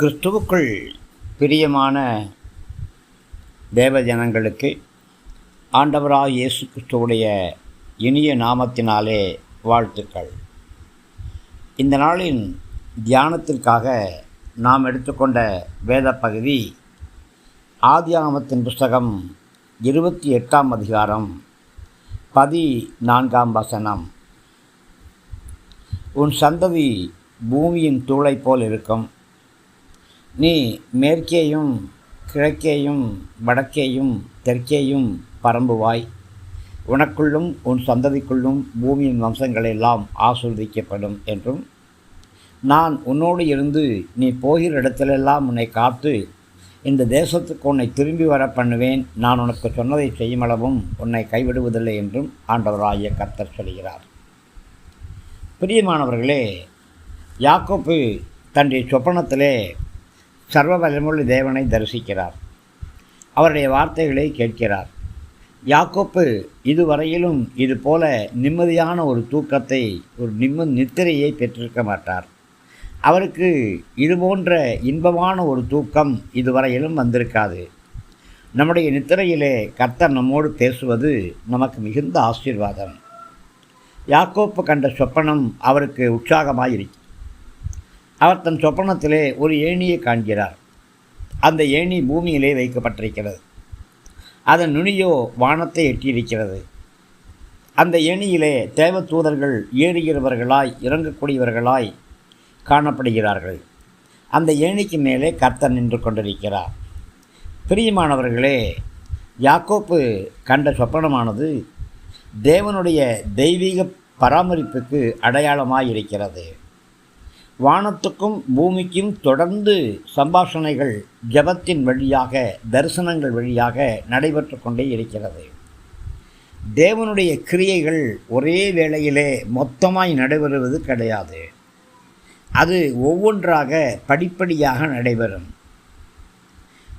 கிறிஸ்துவுக்குள் பிரியமான தேவஜனங்களுக்கு ஆண்டவராக இயேசு கிறிஸ்துவுடைய இனிய நாமத்தினாலே வாழ்த்துக்கள். இந்த நாளின் தியானத்திற்காக நாம் எடுத்துக்கொண்ட வேத பகுதி ஆதியாமத்தின் புஸ்தகம் இருபத்தி எட்டாம் அதிகாரம் பதி நான்காம் வசனம். உன் சந்ததி பூமியின் தூளைப் போல் இருக்கும். நீ மேற்கேயும் கிழக்கேயும் வடக்கேயும் தெற்கேயும் பரம்புவாய். உனக்குள்ளும் உன் சந்ததிக்குள்ளும் பூமியின் வம்சங்களெல்லாம் ஆசிர்வதிக்கப்படும் என்றும் நான் உன்னோடு இருந்து நீ போகிற இடத்திலெல்லாம் உன்னை காத்து இந்த தேசத்துக்கு உன்னை திரும்பி வர பண்ணுவேன். நான் உனக்கு சொன்னதை செய்யுமளவும் உன்னை கைவிடுவதில்லை என்றும் ஆண்டவராகிய கர்த்தர் சொல்கிறார். பிரியமானவர்களே யாக்கோப்பு தன்னுடைய சொப்பனத்திலே சர்வ வல்லமுள்ள தேவனை தரிசிக்கிறார். அவருடைய வார்த்தைகளை கேட்கிறார். யாக்கோப்பு இதுவரையிலும் இது போல நிம்மதியான ஒரு தூக்கத்தை ஒரு நிம்ம நித்திரையை பெற்றிருக்க மாட்டார். அவருக்கு இது போன்ற இன்பமான ஒரு தூக்கம் இதுவரையிலும் வந்திருக்காது. நம்முடைய நித்திரையிலே கர்த்தர் நம்மோடு பேசுவது நமக்கு மிகுந்த ஆசீர்வாதம். யாக்கோப்பு கண்ட சொப்பனம் அவருக்கு உற்சாகமாக இருக்கு அவர் தன் சொப்பனத்திலே ஒரு ஏணியை காண்கிறார். அந்த ஏணி பூமியிலே வைக்கப்பட்டிருக்கிறது. அதன் நுனியோ வானத்தை எட்டியிருக்கிறது. அந்த ஏணியிலே தேவ தூதர்கள் ஏறுகிறவர்களாய் இறங்கக்கூடியவர்களாய் காணப்படுகிறார்கள். அந்த ஏணிக்கு மேலே கர்த்தர் நின்று கொண்டிருக்கிறார். பிரியமானவர்களே யாக்கோப்பு கண்ட சொப்பனமானது தேவனுடைய தெய்வீக பராமரிப்புக்கு அடையாளமாக இருக்கிறது வானத்துக்கும் பூமிக்கும் தொடர்ந்து சம்பாஷணைகள் ஜபத்தின் வழியாக தரிசனங்கள் வழியாக நடைபெற்று கொண்டே இருக்கிறது. தேவனுடைய கிரியைகள் ஒரே வேளையிலே மொத்தமாய் நடைபெறுவது கிடையாது. அது ஒவ்வொன்றாக படிப்படியாக நடைபெறும்.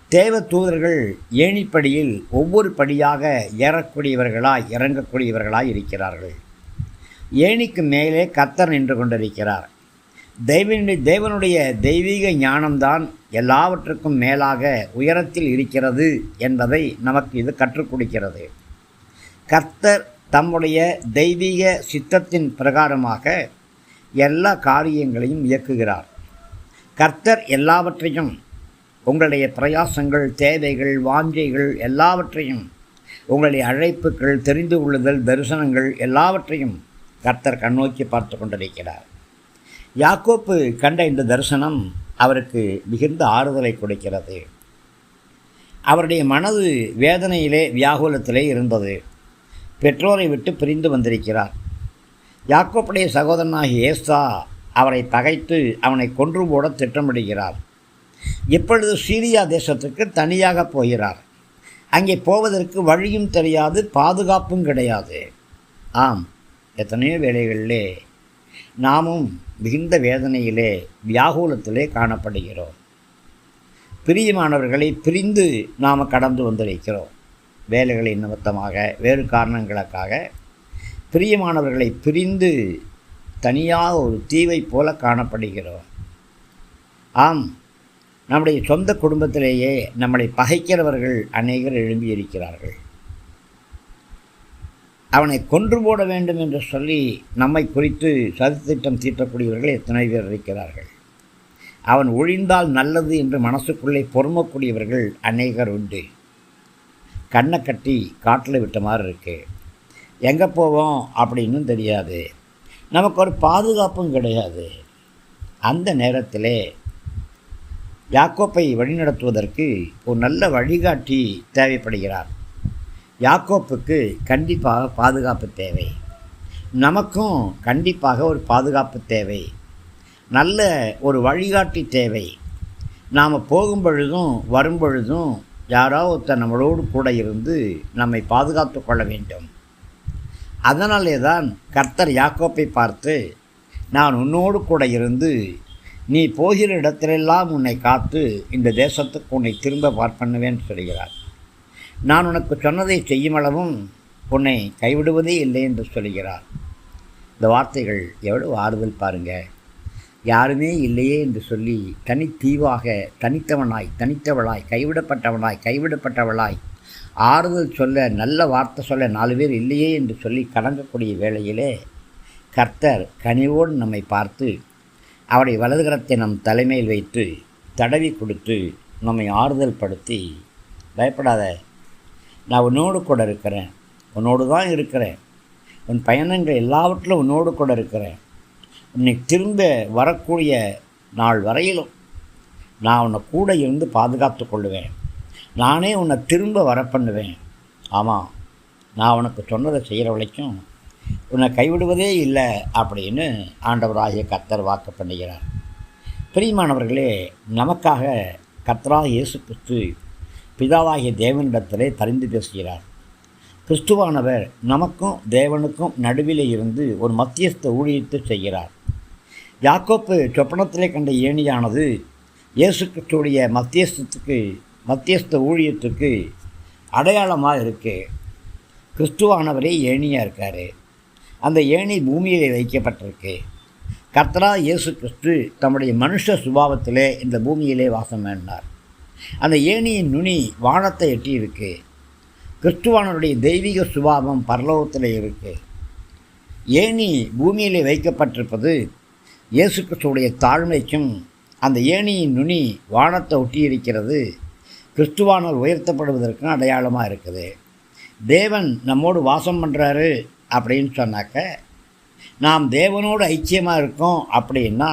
தேவ தூதர்கள் ஏணிப்படியில் ஒவ்வொரு படியாக ஏறக்கூடியவர்களாய் இறங்கக்கூடியவர்களாய் இருக்கிறார்கள். ஏணிக்கு மேலே கத்தர் நின்று கொண்டிருக்கிறார். தெய்வனுடைய தேவனுடைய தெய்வீக ஞானம்தான் எல்லாவற்றுக்கும் மேலாக உயரத்தில் இருக்கிறது என்பதை நமக்கு இது கற்றுக் கொடுக்கிறது. கர்த்தர் தம்முடைய தெய்வீக சித்தத்தின் பிரகாரமாக எல்லா காரியங்களையும் இயக்குகிறார். கர்த்தர் எல்லாவற்றையும் உங்களுடைய பிரயாசங்கள் தேவைகள் வாஞ்சைகள் எல்லாவற்றையும் உங்களுடைய அழைப்புகள் தெரிந்து கொள்ளுதல் தரிசனங்கள் எல்லாவற்றையும் கர்த்தர் கண்ணோக்கி பார்த்து கொண்டிருக்கிறார். யாக்கோப்பு கண்ட இந்த தரிசனம் அவருக்கு மிகுந்த ஆறுதலை கொடுக்கிறது. அவருடைய மனது வேதனையிலே வியாகுலத்திலே இருந்தது. பெற்றோரை விட்டு பிரிந்து வந்திருக்கிறார். யாக்கோப்புடைய சகோதரனாகிய ஏஸ்தா அவரை பகைத்து அவனை கொன்று போட திட்டமிடுகிறார். இப்பொழுது சீரியா தேசத்துக்கு தனியாக போகிறார். அங்கே போவதற்கு வழியும் தெரியாது பாதுகாப்பும் கிடையாது. ஆம் எத்தனையோ வேலைகளிலே நாமும் மிகுந்த வேதனையிலே வியாகுலத்திலே காணப்படுகிறோம். பிரியமானவர்களை பிரிந்து நாம் கடந்து வந்திருக்கிறோம். வேலைகளை நிமித்தமாக வேறு காரணங்களுக்காக. பிரியமானவர்களை பிரிந்து தனியாக ஒரு தீவை போல காணப்படுகிறோம். ஆம் நம்முடைய சொந்த குடும்பத்திலேயே நம்மளை பகைக்கிறவர்கள் அநேகர் எழும்பியிருக்கிறார்கள். அவனை கொன்று போட வேண்டும் என்று சொல்லி நம்மை குறித்து சதித்திட்டம் தீட்டக்கூடியவர்கள் எத்தனை பேர் இருக்கிறார்கள். அவன் ஒழிந்தால் நல்லது என்று மனசுக்குள்ளே பொறுமக்கூடியவர்கள் அநேகர் உண்டு. கண்ணை கட்டி காட்டில் விட்ட மாதிரி இருக்குது எங்கே போவோம் அப்படின்னு தெரியாது. நமக்கு ஒரு பாதுகாப்பும் கிடையாது. அந்த நேரத்திலே யாக்கோப்பை வழிநடத்துவதற்கு ஒரு நல்ல வழிகாட்டி தேவைப்படுகிறார். யாக்கோப்புக்கு கண்டிப்பாக பாதுகாப்பு தேவை. நமக்கும் கண்டிப்பாக ஒரு பாதுகாப்பு தேவை. நல்ல ஒரு வழிகாட்டி தேவை. நாம் போகும் பொழுதும் வரும் பொழுதும் யாரோ ஒருத்தர் நம்மளோடு கூட இருந்து நம்மை பாதுகாத்து கொள்ள வேண்டும். அதனாலே தான் கர்த்தர் யாக்கோப்பை பார்த்து நான் உன்னோடு கூட இருந்து நீ போகிற இடத்திலெல்லாம் உன்னை காத்து இந்த தேசத்துக்கு உன்னை திரும்ப பார்ப்பண்ணுவேன் சொல்கிறார். நான் உனக்கு சொன்னதை செய்யுமளவும் உன்னை கைவிடுவதே இல்லை என்று சொல்கிறார். இந்த வார்த்தைகள் எவ்வளவு ஆறுதல் பாருங்க. யாருமே இல்லையே என்று சொல்லி தனித்தீவாக தனித்தவனாய் தனித்தவளாய் கைவிடப்பட்டவனாய் கைவிடப்பட்டவளாய் ஆறுதல் சொல்ல நல்ல வார்த்தை சொல்ல நாலு பேர் இல்லையே என்று சொல்லி கடங்கக்கூடிய வேளையிலே கர்த்தர் கனிவோடு நம்மை பார்த்து அவரை வலதுகரத்தை நம் தலைமையில் வைத்து தடவி கொடுத்து நம்மை ஆறுதல் படுத்தி பயப்படாத நான் உன்னோடு கூட இருக்கிறேன். உன்னோடு தான் இருக்கிறேன். உன் பயணங்கள் எல்லாவற்றிலும் உன்னோடு கூட இருக்கிறேன். உன்னை திரும்ப வரக்கூடிய நாள் வரையிலும் நான் உன்னை கூட இருந்து பாதுகாத்து கொள்ளுவேன் நானே உன்னை திரும்ப வர பண்ணுவேன். ஆமாம் நான் உனக்கு சொன்னதை செய்கிற வரைக்கும் உன்னை கைவிடுவதே இல்லை அப்படின்னு ஆண்டவராகிய கத்தர் வாக்கு பண்ணுகிறார். பிரியமானவர்களே நமக்காக கத்ரா இயேசு கிறிஸ்து பிதாவாகிய தேவனிடத்திலே பரிந்து பேசுகிறார் கிறிஸ்துவானவர் நமக்கும் தேவனுக்கும் நடுவிலே இருந்து ஒரு மத்தியஸ்த ஊழியத்தை செய்கிறார். யாக்கோப்பு சொப்பனத்திலே கண்ட ஏணியானது இயேசு கிறிஸ்துடைய மத்தியஸ்தத்துக்கு மத்தியஸ்த ஊழியத்துக்கு அடையாளமாக இருக்குது கிறிஸ்துவானவரே ஏணியாக இருக்கார். அந்த ஏணி பூமியிலே வைக்கப்பட்டிருக்கு. கர்த்தரா இயேசு கிறிஸ்து தம்முடைய மனுஷ சுபாவத்திலே இந்த பூமியிலே வாசம் வேண்டார். அந்த ஏணியின் நுனி வானத்தை எட்டி இருக்கு. கிறிஸ்துவானருடைய தெய்வீக சுபாவம் பரலோகத்தில் இருக்கு. ஏணி பூமியிலே வைக்கப்பட்டிருப்பது இயேசு கிறிஸ்துவுடைய தாழ்மைக்கும் அந்த ஏணியின் நுனி வானத்தை ஒட்டி இருக்கிறது. கிறிஸ்துவானவர் உயர்த்தப்படுவதற்கும் அடையாளமாக இருக்குது. தேவன் நம்மோடு வாசம் பண்ணுறாரு அப்படின்னு சொன்னாக்க நாம் தேவனோடு ஐக்கியமாக இருக்கோம் அப்படின்னா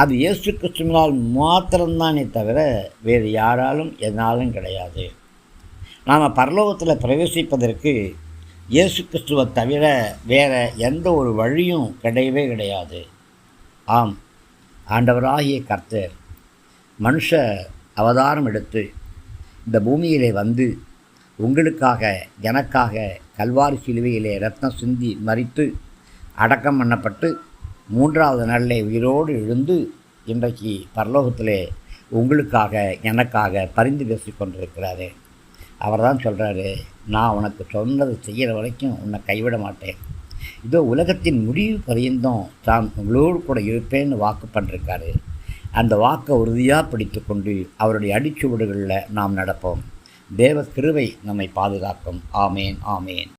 அது இயேசு கிறிஸ்துவினால் மாத்திரம்தானே தவிர வேறு யாராலும் எதனாலும் கிடையாது. நாம் பரலோகத்தில் பிரவேசிப்பதற்கு இயேசு கிறிஸ்துவை தவிர வேறு எந்த ஒரு வழியும் கிடையவே கிடையாது. ஆம் ஆண்டவராகிய கர்த்தர் மனுஷ அவதாரம் எடுத்து இந்த பூமியிலே வந்து உங்களுக்காக எனக்காக கல்வாரி சிலுவையிலே ரத்னம் சிந்தி மறித்து அடக்கம் பண்ணப்பட்டு மூன்றாவது நாளிலே உயிரோடு எழுந்து இன்றைக்கு பரலோகத்திலே உங்களுக்காக எனக்காக பரிந்து பேசி கொண்டிருக்கிறாரு. அவர் தான் சொல்கிறாரு நான் உனக்கு சொன்னதை செய்கிற வரைக்கும் உன்னை கைவிட மாட்டேன். இதோ உலகத்தின் முடிவு பரியந்தம் தான் உங்களோடு கூட இருப்பேன்னு வாக்கு பண்ணிருக்காரு. அந்த வாக்கை உறுதியாக பிடித்து கொண்டு அவருடைய அடிச்சுவடுகளில் நாம் நடப்போம். தேவ கிருவை நம்மை பாதுகாக்கும். ஆமேன் ஆமேன்.